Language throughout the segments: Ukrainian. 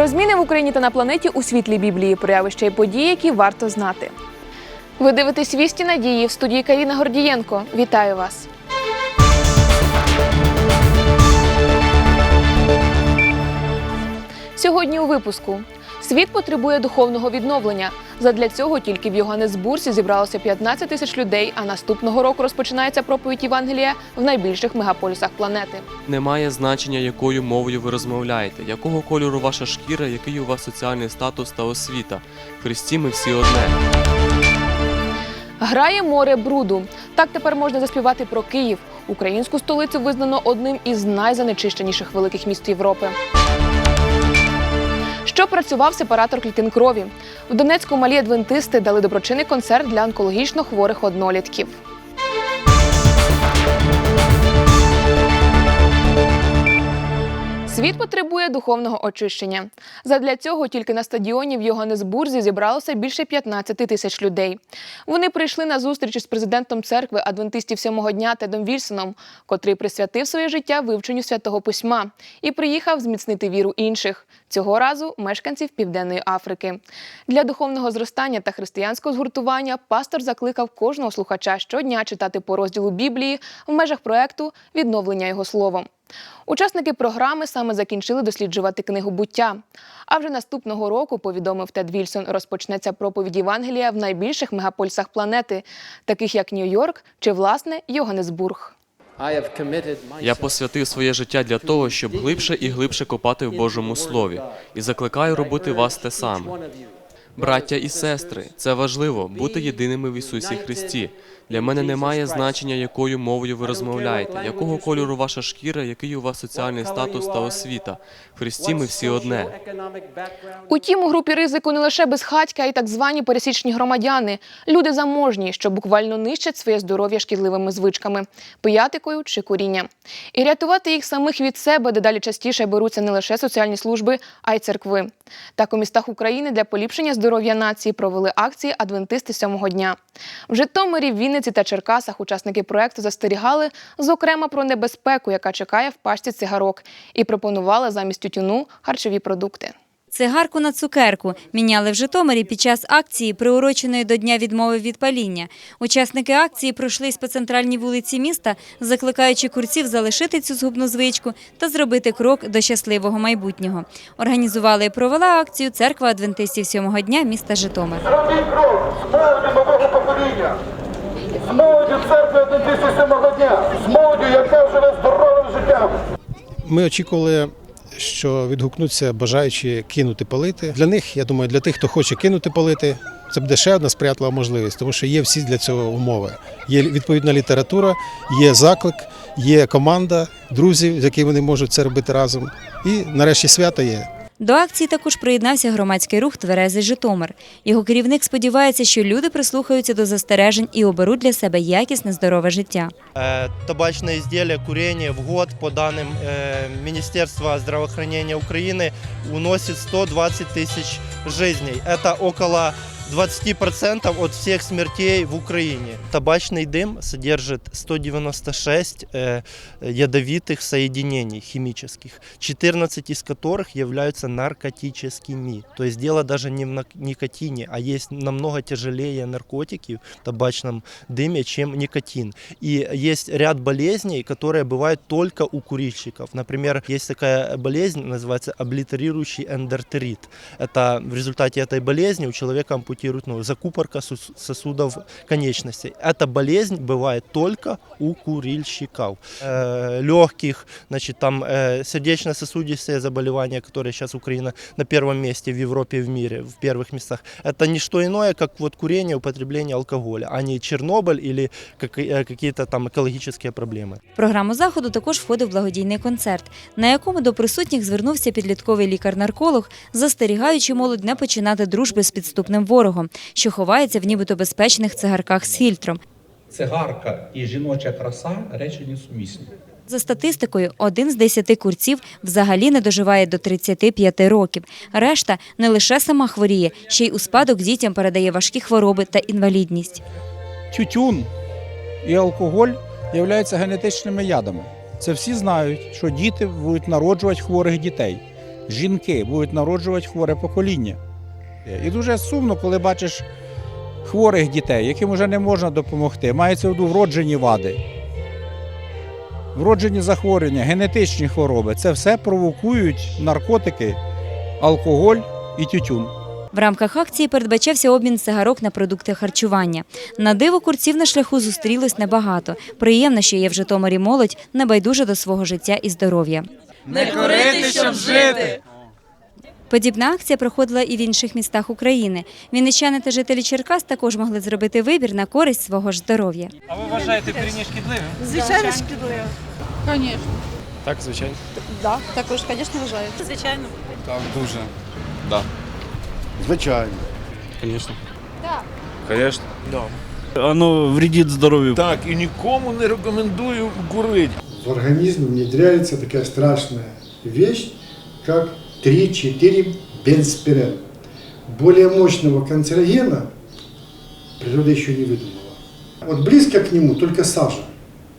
Про зміни в Україні та на планеті у світлі Біблії, про явища і події, які варто знати. Ви дивитесь вісті надії в студії Каріна Гордієнко. Вітаю вас! Сьогодні у випуску світ потребує духовного відновлення. Задля цього тільки в Йоганнесбурзі зібралося 15 тисяч людей. А наступного року розпочинається проповідь Євангелія в найбільших мегаполісах планети. Немає значення, якою мовою ви розмовляєте, якого кольору ваша шкіра, який у вас соціальний статус та освіта. В Христі ми всі одне. Грає море бруду. Так тепер можна заспівати про Київ. Українську столицю визнано одним із найзанечищеніших великих міст Європи. Що працював сепаратор клітин крові? В Донецьку малі адвентисти дали доброчинний концерт для онкологічно хворих однолітків. Світ потребує духовного очищення. Задля цього тільки на стадіоні в Йоганнесбурзі зібралося більше 15 тисяч людей. Вони прийшли на зустріч із президентом церкви адвентистів сьомого дня Тедом Вільсоном, котрий присвятив своє життя вивченню святого письма і приїхав зміцнити віру інших цього разу мешканців Південної Африки. Для духовного зростання та християнського згуртування пастор закликав кожного слухача щодня читати по розділу Біблії в межах проекту відновлення його словом. Учасники програми саме закінчили досліджувати книгу буття. А вже наступного року, повідомив Тед Вільсон, розпочнеться проповідь Євангелія в найбільших мегаполісах планети, таких як Нью-Йорк чи власне Йоганнесбург. Я посвятив своє життя для того, щоб глибше і глибше копати в Божому Слові, і закликаю робити вас те саме. Браття і сестри, це важливо бути єдиними в Ісусі Христі. Для мене немає значення, якою мовою ви розмовляєте, якого кольору ваша шкіра, який у вас соціальний статус та освіта. В Христі ми всі одне. Утім, у групі ризику не лише безхатька, а й так звані пересічні громадяни, люди заможні, що буквально нищать своє здоров'я шкідливими звичками, пиятикою чи куріння. І рятувати їх самих від себе дедалі частіше беруться не лише соціальні служби, а й церкви. Так у містах України для поліпшення здоров'я нації провели акції адвентисти сьомого дня. В Житомирі, Вінниці та Черкасах учасники проекту застерігали, зокрема, про небезпеку, яка чекає в пачці цигарок, і пропонували замість тютюну харчові продукти. Цигарку на цукерку міняли в Житомирі під час акції, приуроченої до Дня відмови від паління. Учасники акції пройшлись по центральній вулиці міста, закликаючи курців залишити цю згубну звичку та зробити крок до щасливого майбутнього. Організували і провела акцію церква адвентистів сьомого дня міста Житомир. Робіть крок з молоді нового покоління, з молоді церкви Адвентистів сьомого дня, з молоді, яка живе здоровим життям. Ми очікували, що відгукнуться бажаючі кинути палити. Для них, я думаю, для тих, хто хоче кинути палити, це буде ще одна сприятлива можливість, тому що є всі для цього умови. Є відповідна література, є заклик, є команда друзів, з якими вони можуть це робити разом. І нарешті свято є. До акції також приєднався громадський рух Тверезий Житомир. Його керівник сподівається, що люди прислухаються до застережень і оберуть для себе якісне здорове життя. Э, Табачные изделия, курение в год, по данным э, Министерства здравоохранения Украины, уносит 120 тысяч жизней. Это около 20% от всех смертей в Украине. Табачный дым содержит 196 э, ядовитых соединений химических, 14 из которых являются наркотическими. То есть дело даже не в никотине, а есть намного тяжелее наркотики в табачном дыме, чем никотин. И есть ряд болезней, которые бывают только у курильщиков. Например, есть такая болезнь, называется облитерирующий эндортерит. Это в результате этой болезни у человека ампутируют ну, закупорка сос- сосудов конечностей. Эта болезнь бывает только у курильщиков. Э, легких, значит, там э, сердечно-сосудистые заболевания, которые сейчас Украина на первом месте в Европе и в мире, в первых местах. Это не что иное, как вот курение, употребление алкоголя, а не Чернобыль или как- э, какие-то там экологические проблемы. В програму заходу також входив благодійний концерт, на якому до присутніх звернувся підлітковий лікар-нарколог, застерігаючи молодь не починати дружби з підступним ворогом, що ховається в нібито безпечних цигарках з фільтром. цигарка і жіноча краса речі несумісні. За статистикою, один з десяти курців взагалі не доживає до 35 років. Решта не лише сама хворіє, ще й у спадок дітям передає важкі хвороби та інвалідність. тютюн і алкоголь являються генетичними ядами. Це всі знають, що діти будуть народжувати хворих дітей. жінки будуть народжувати хворе покоління. І дуже сумно, коли бачиш хворих дітей, яким вже не можна допомогти. Мається в виду вроджені вади, вроджені захворювання, генетичні хвороби. Це все провокують наркотики, алкоголь і тютюн. В рамках акції передбачався обмін цигарок на продукти харчування. На диво курців на шляху зустрілось небагато. Приємно, що є в Житомирі молодь небайдужа до свого життя і здоров'я. Не курити, щоб жити. Подібна акція проходила і в інших містах України. Вінничани та жителі Черкас також могли зробити вибір на користь свого ж здоров'я. А ви вважаєте куріння шкідливим? Звичайно, шкідливо. Звісно. Так, звичайно. Да, також, звісно, вважаю. Звичайно. Так, дуже. Звичайно. Звісно. Так. Звісно. Воно вредить здоров'ю. Так, і нікому не рекомендую курити. в организм внедряется такая страшная вещь, как 3-4 бенспирен. Более мощного канцерогена природа еще не выдумала. Вот близко к нему только сажа.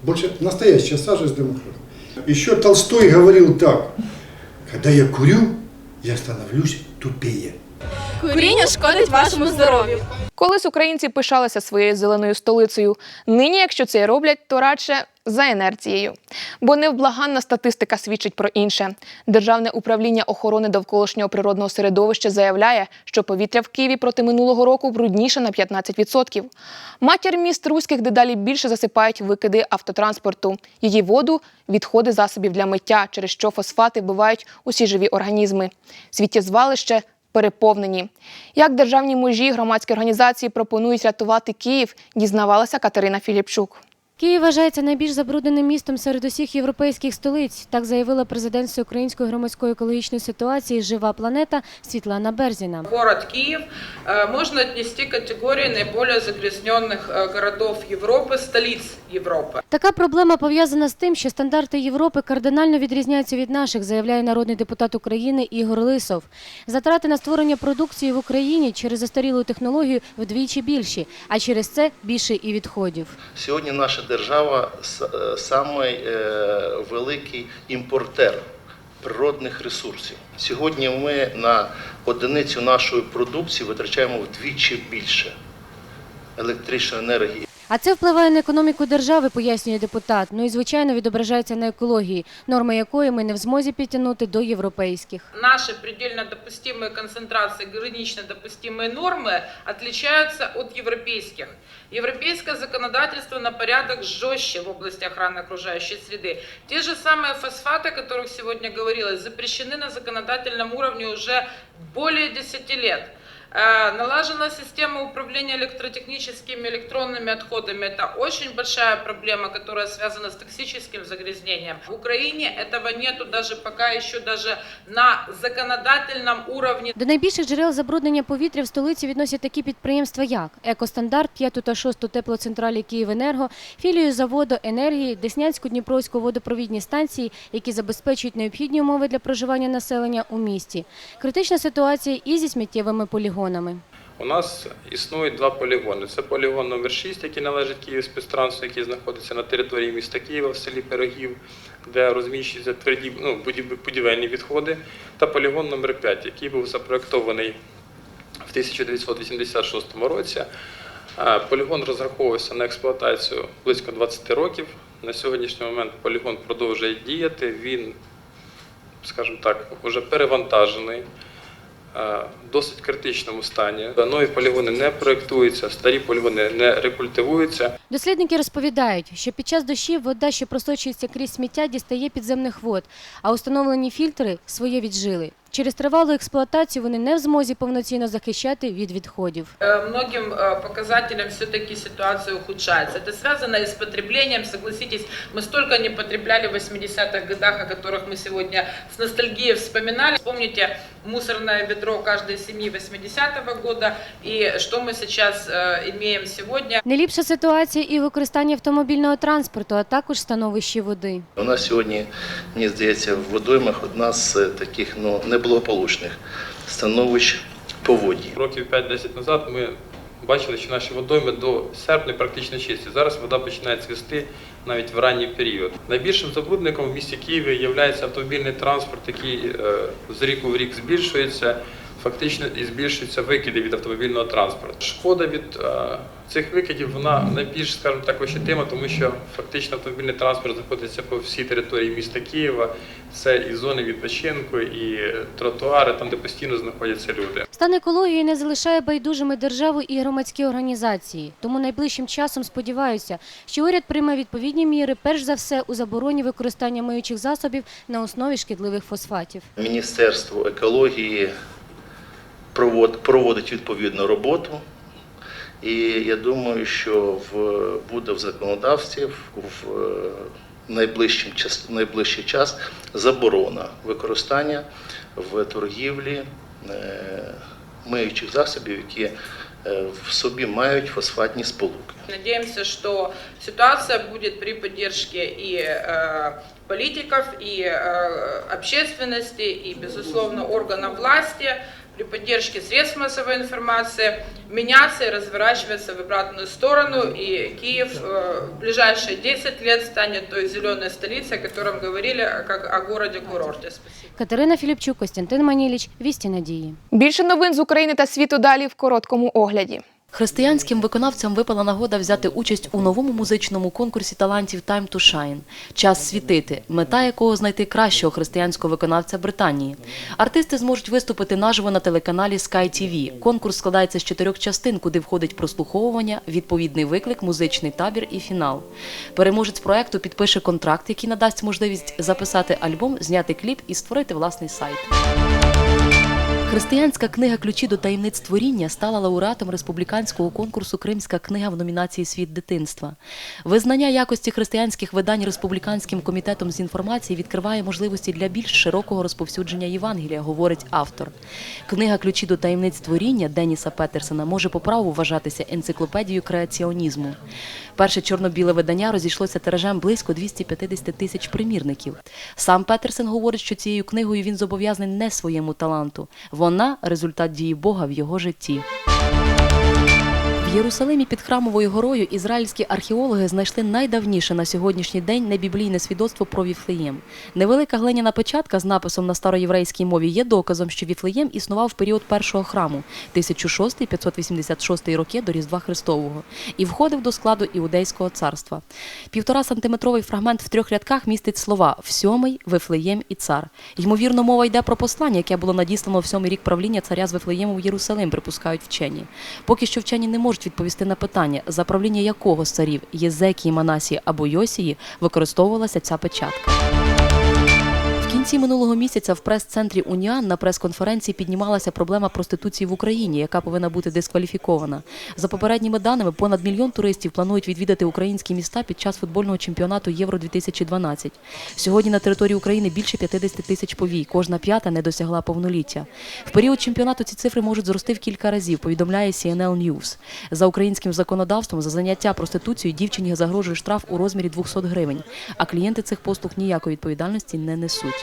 Больше настоящая сажа с дымоходом. Еще Толстой говорил так, когда я курю, я становлюсь тупее. Куріння шкодить вашому здоров'ю. Колись українці пишалися своєю зеленою столицею. Нині, якщо це роблять, то радше за інерцією. Бо невблаганна статистика свідчить про інше. Державне управління охорони довколишнього природного середовища заявляє, що повітря в Києві проти минулого року брудніше на 15%. Матір міст руських дедалі більше засипають викиди автотранспорту. Її воду відходи засобів для миття, через що фосфати вбивають усі живі організми. Сміттєзвалище переповнені. Як державні мужі громадські організації пропонують рятувати Київ, дізнавалася Катерина Філіпчук. Київ вважається найбільш забрудненим містом серед усіх європейських столиць. Так заявила президент Всеукраїнської громадської екологічної ситуації Жива планета Світлана Берзіна. Город Киев э, можно отнести к категории наиболее загрязненных э, городов Европы, столиц Европы. Така проблема пов'язана з тим, що стандарти Європи кардинально відрізняються від наших, заявляє народний депутат України Ігор Лисов. Затрати на створення продукції в Україні через застарілу технологію вдвічі більші, а через це більше і відходів. Сьогодні наша держава е, самий е, великий імпортер природних ресурсів. Сьогодні ми на одиницю нашої продукції витрачаємо вдвічі більше електричної енергії. А це впливає на економіку держави, пояснює депутат. Ну і звичайно відображається на екології, норми якої ми не в змозі підтягнути до європейських. Наши предельно допустимые концентрации, гранично допустимые нормы отличаются от европейских. Европейское законодательство на порядок жестче в области охраны окружающей среды. Те же самые фосфаты, о которых сегодня говорилось, запрещены на законодательном уровне уже более 10 лет. Э, Налажена система управления электротехническими электронными отходами. Это очень большая проблема, которая связана с токсическим загрязнением. В Украине этого нету даже пока еще даже на законодательном уровне. До найбільших джерел забруднення повітря в столиці відносять такі підприємства, як Екостандарт, 5 та 6 теплоцентралі Київенерго, філію заводу енергії, Деснянську Дніпровську водопровідні станції, які забезпечують необхідні умови для проживання населення у місті. Критична ситуація і зі сміттєвими полігонами. У нас існують два полігони. Це полігон номер 6, який належить Київспецтрансу, який знаходиться на території міста Києва в селі Пирогів, де розміщуються тверді ну, будівельні відходи, та полігон номер 5, який був запроектований в 1986 році. Полігон розраховувався на експлуатацію близько 20 років. На сьогоднішній момент полігон продовжує діяти. Він, скажімо так, вже перевантажений в досить критичному стані. Нові полігони не проєктуються, старі полігони не рекультивуються. Дослідники розповідають, що під час дощів вода, що просочується крізь сміття, дістає підземних вод, а установлені фільтри своє віджили. Через тривалу експлуатацію вони не в змозі повноцінно захищати від відходів. Э, Многим э, показателям все-таки ситуация ухудшается. Это связано и с потреблением. Согласитесь, мы столько не потребляли в 80-х годах, о которых мы сегодня с ностальгией вспоминали. Вспомните мусорное ведро каждой семьи 80-го года и что мы сейчас э, имеем сегодня. Не ліпша ситуація і в використанні автомобільного транспорту, а також становищі води. У нас сьогодні, мені здається, в водоймах одна з е, таких ну, неблагополучних становищ по воді. Років 5-10 назад ми бачили, що наші водойми до серпня практично чисті. Зараз вода починає цвісти навіть в ранній період. Найбільшим забрудником в місті Києві є автомобільний транспорт, який е, з ріку в рік збільшується. Фактично і збільшуються викиди від автомобільного транспорту. Шкода від е, цих викидів вона найбільш, скажімо так, ощутима, тому що фактично автомобільний транспорт знаходиться по всій території міста Києва. Це і зони відпочинку, і тротуари, там де постійно знаходяться люди. Стан екології не залишає байдужими державу і громадські організації. Тому найближчим часом сподіваюся, що уряд прийме відповідні міри, перш за все у забороні використання миючих засобів на основі шкідливих фосфатів. Міністерство екології проводить відповідну роботу. І я думаю, що в, буде в законодавстві в, е, найближчим час, найближчий час заборона використання в торгівлі е, миючих засобів, які е, в собі мають фосфатні сполуки. Надеемся, что ситуация будет при поддержке и э, политиков, и э, общественности, и, безусловно, органов власти, при поддержке средств массовой информации меняться и разворачиваться в обратную сторону. И Киев э, в ближайшие 10 лет станет той зеленой столицей, о котором говорили как о городе-курорте. Катерина Філіпчук, Костянтин Маніліч, Вісті Надії. Більше новин з України та світу далі в короткому огляді. Християнським виконавцям випала нагода взяти участь у новому музичному конкурсі талантів Time to Shine – час світити, мета якого знайти кращого християнського виконавця Британії. Артисти зможуть виступити наживо на телеканалі Sky TV. Конкурс складається з чотирьох частин, куди входить прослуховування, відповідний виклик, музичний табір і фінал. Переможець проекту підпише контракт, який надасть можливість записати альбом, зняти кліп і створити власний сайт. Християнська книга Ключі до таємниць творіння стала лауреатом республіканського конкурсу Кримська книга в номінації Світ дитинства. Визнання якості християнських видань республіканським комітетом з інформації відкриває можливості для більш широкого розповсюдження Євангелія, говорить автор. Книга Ключі до таємниць творіння Деніса Петерсена може по праву вважатися енциклопедією креаціонізму. Перше чорно-біле видання розійшлося тиражем близько 250 тисяч примірників. Сам Петерсен говорить, що цією книгою він зобов'язаний не своєму таланту. Вона результат дії Бога в його житті. В Єрусалимі під храмовою горою ізраїльські археологи знайшли найдавніше на сьогоднішній день небіблійне свідоцтво про Віфлеєм. Невелика глиняна печатка з написом на староєврейській мові є доказом, що Віфлеєм існував в період першого храму 1006-586 роки до Різдва Христового і входив до складу Іудейського царства. Півтора сантиметровий фрагмент в трьох рядках містить слова «всьомий», «Вифлеєм» і «цар». Ймовірно, мова йде про послання, яке було надіслано в сьомий рік правління царя з Вифлеєму в Єрусалим, припускають вчені. Поки що вчені не можуть відповісти на питання, за правління якого царів Єзекії, Манасії або Йосії використовувалася ця печатка. Кінці минулого місяця в прес-центрі Уніан на прес-конференції піднімалася проблема проституції в Україні, яка повинна бути дискваліфікована. За попередніми даними, понад мільйон туристів планують відвідати українські міста під час футбольного чемпіонату Євро 2012 Сьогодні на території України більше 50 тисяч повій. Кожна п'ята не досягла повноліття. В період чемпіонату ці цифри можуть зрости в кілька разів. Повідомляє CNN News. За українським законодавством за заняття проституцією дівчині загрожує штраф у розмірі 200 гривень, а клієнти цих послуг ніякої відповідальності не несуть.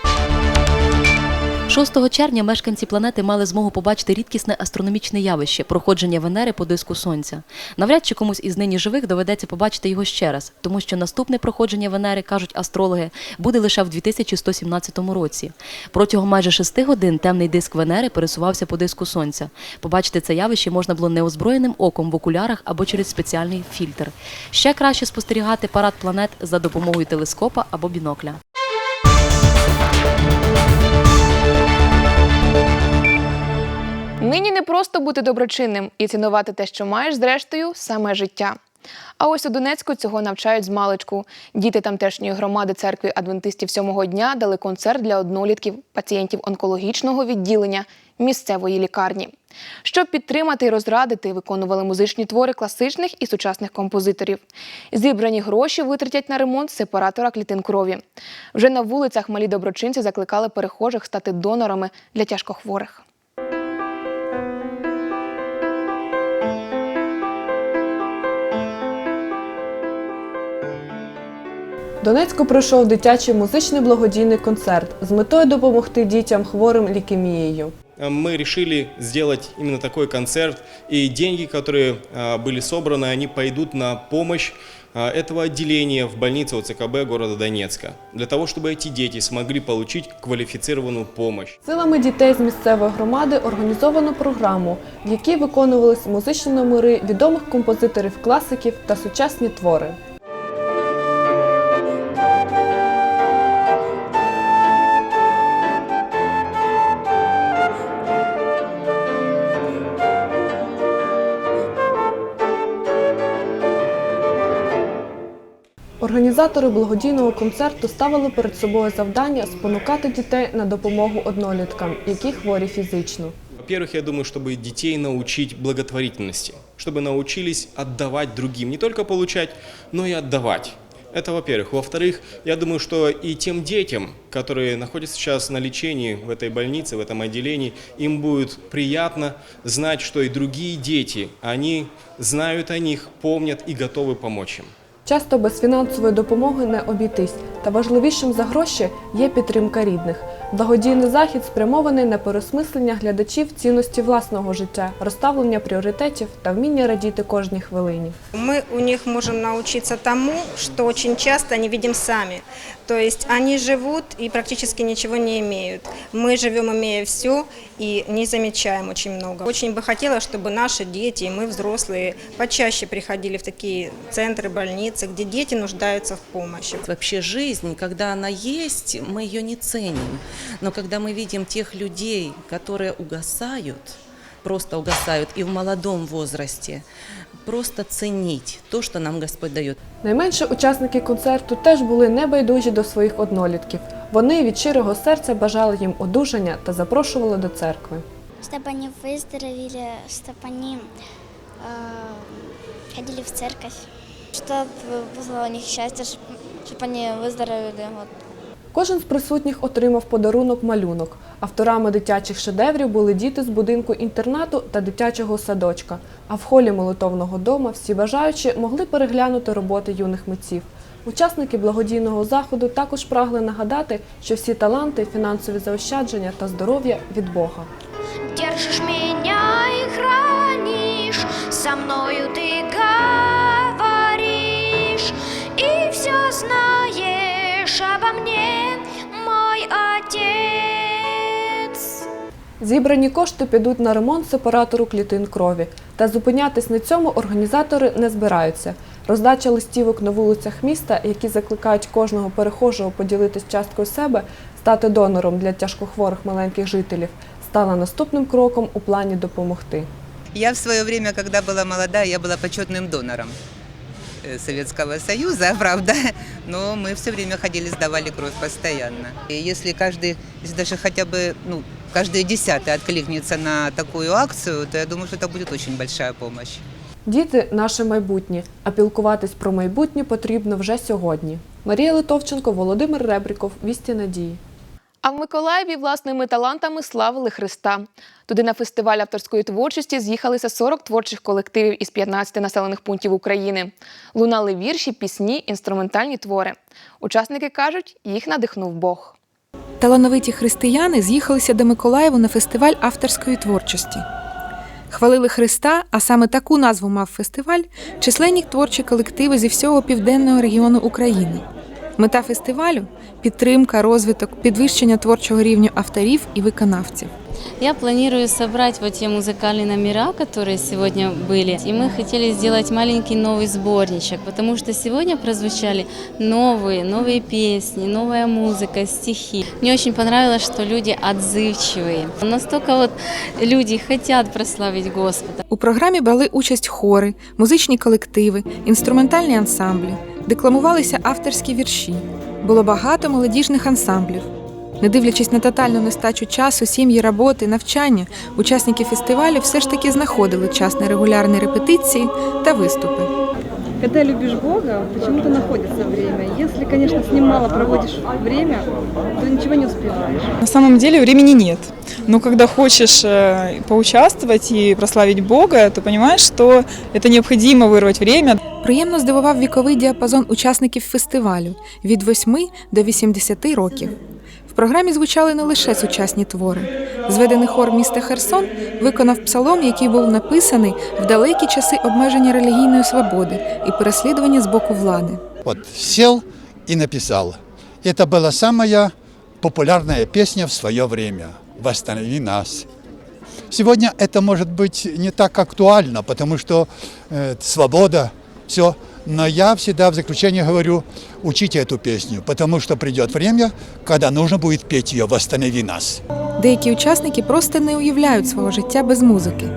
6 червня мешканці планети мали змогу побачити рідкісне астрономічне явище проходження Венери по диску Сонця. Навряд чи комусь із нині живих доведеться побачити його ще раз, тому що наступне проходження Венери, кажуть астрологи, буде лише в 2117 році. Протягом майже шести годин темний диск Венери пересувався по диску Сонця. Побачити це явище можна було неозброєним оком в окулярах або через спеціальний фільтр. Ще краще спостерігати парад планет за допомогою телескопа або бінокля. Нині не просто бути доброчинним і цінувати те, що маєш, зрештою, саме життя. А ось у Донецьку цього навчають з маличку. Діти тамтешньої громади церкви адвентистів сьомого дня дали концерт для однолітків, пацієнтів онкологічного відділення місцевої лікарні. Щоб підтримати і розрадити, виконували музичні твори класичних і сучасних композиторів. Зібрані гроші витратять на ремонт сепаратора клітин крові. Вже на вулицях малі доброчинці закликали перехожих стати донорами для тяжкохворих. Донецьку пройшов дитячий музичний благодійний концерт з метою допомогти дітям хворим лікемією. э, мы решили сделать именно такой концерт, и деньги, которые э, были собраны, они пойдут на помощь э, этого отделения в больнице ОЦКБ города Донецка, для того, чтобы эти дети смогли получить квалифицированную помощь. Силами дітей з місцевої громади організовано програму, в якій виконувались музичні номери відомих композиторів класиків та сучасні твори. Організатори благодійного концерту ставили перед собою завдання спонукати дітей на допомогу одноліткам, які хворі фізично. Во-первых, я думаю, чтобы детей научить благотворительности, чтобы научились отдавать другим, не только получать, но и отдавать. Это во-первых. Во-вторых, я думаю, что и тем детям, которые находятся сейчас на лечении в этой больнице, в этом отделении, им будет приятно знать, что и другие дети, они знают о них, помнят и готовы помочь им. Часто без фінансової допомоги не обійтись, та важливішим за гроші є підтримка рідних. Благодійний захід спрямований на переосмислення глядачів цінності власного життя, розставлення пріоритетів та вміння радіти кожній хвилині. Мы у них можем научиться тому, что очень часто не видим сами. То есть они живут и практически ничего не имеют. Мы живем, имея все, и не замечаем очень много. Очень бы хотелось, чтобы наши дети и мы, взрослые, почаще приходили в такие центры, больницы, где дети нуждаются в помощи. Вообще жизнь, когда она есть, мы ее не ценим. Но когда мы видим тех людей, которые угасают, просто угасают и в молодом возрасте, просто ценить то, что нам Господь дает. Найменше учасники концерту теж були небайдужі до своїх однолітків. Вони від щирого серця бажали їм одужання та запрошували до церкви. чтобы они выздоровели, чтобы они э, ходили в церковь, чтобы было у них счастье, чтобы они выздоровели. Вот. Кожен з присутніх отримав подарунок малюнок. Авторами дитячих шедеврів були діти з будинку інтернату та дитячого садочка. А в холі молитовного дому всі бажаючі могли переглянути роботи юних митців. Учасники благодійного заходу також прагли нагадати, що всі таланти, фінансові заощадження та здоров'я від Бога. Держишь меня и хранишь, со мною ты говоришь, и все знаешь обо мне, мой отец. Зібрані кошти підуть на ремонт сепаратору клітин крові. Та зупинятись на цьому організатори не збираються. Роздача листівок на вулицях міста, які закликають кожного перехожого поділитись часткою себе, стати донором для тяжкохворих маленьких жителів, стала наступним кроком у плані допомогти. Я в свое время, когда была молодая, я была почетным донором э, Советского Союза, правда, но мы все время ходили, сдавали кровь постоянно. И если каждый, если даже хотя бы, ну, каждый десятый откликнется на такую акцию, то я думаю, что это будет очень большая помощь. Діти наше майбутнє, а пілкуватись про майбутнє потрібно вже сьогодні. Марія Литовченко, Володимир Ребріков, Вісті Надії. А в Миколаєві власними талантами славили Христа. Туди на фестиваль авторської творчості з'їхалися 40 творчих колективів із 15 населених пунктів України. Лунали вірші, пісні, інструментальні твори. Учасники кажуть, їх надихнув Бог. Талановиті християни з'їхалися до Миколаєву на фестиваль авторської творчості. Хвалили Христа, а саме таку назву мав фестиваль, численні творчі колективи зі всього південного регіону України. Мета фестивалю підтримка, розвиток, підвищення творчого рівня авторів і виконавців. Я планирую собрать вот те музыкальные номера, которые сегодня были. И мы хотели сделать маленький новый сборничек, потому что сегодня прозвучали новые, новые песни, новая музыка, стихи. Мне очень понравилось, что люди отзывчивые. Настолько вот люди хотят прославить Господа. У програмі брали участь хори, музичні колективи, інструментальні ансамблі, декламувалися авторські вірші. Було багато молодіжних ансамблів. Не дивлячись на тотальну нестачу часу, сім'ї, роботи, навчання, учасники фестивалю все ж таки знаходили час на регулярні репетиції та виступи. Когда любишь Бога, почему-то находится время. Если, конечно, с ним мало проводишь время, то ничего не успеваешь. На самом деле времени нет. Но когда хочешь э, поучаствовать и прославить Бога, то понимаешь, что это необходимо вырвать время. Приємно здивував віковий діапазон учасників фестивалю від 8 до 80 років. В програмі звучали не лише сучасні твори. Зведений хор міста Херсон виконав псалом, який був написаний в далекі часи обмеження релігійної свободи і переслідування з боку влади. Вот сел и написал. Это была самая популярная песня в свое время. «Восстанови нас». Сегодня это может быть не так актуально, потому что э, свобода, все. Но я всегда в заключение говорю, учите эту песню, потому что придет время, когда нужно будет петь ее «Восстанови нас». Деякі учасники просто не уявляють свого життя без музики.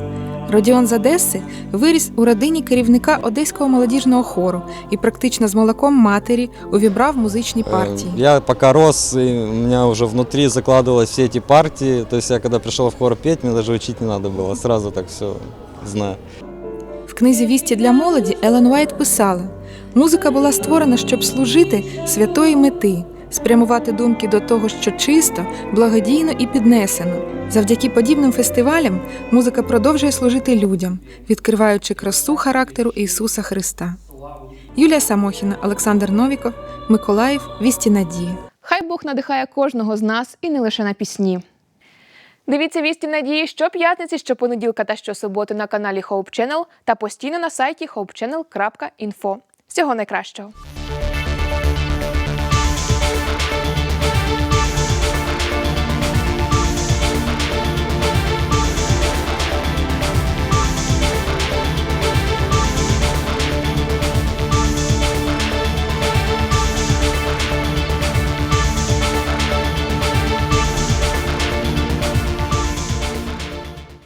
Родіон з Одеси виріс у родині керівника одеського молодіжного хору і практично з молоком матері увібрав музичні партії. Я пока рос, и у меня уже внутри закладывалось все эти партии. То есть я когда пришел в хор петь, мне даже учить не надо было. Сразу так все знаю. В книзі Вісті для молоді Елен Уайт писала: музика була створена, щоб служити святої мети, спрямувати думки до того, що чисто, благодійно і піднесено. Завдяки подібним фестивалям музика продовжує служити людям, відкриваючи красу характеру Ісуса Христа. Юлія Самохіна, Олександр Новіков, Миколаїв, Вісті Надії. Хай Бог надихає кожного з нас і не лише на пісні. Дивіться вісті надії щоп'ятниці, щопонеділка та щосуботи на каналі Hope Channel та постійно на сайті hopechannel.info. Всього найкращого!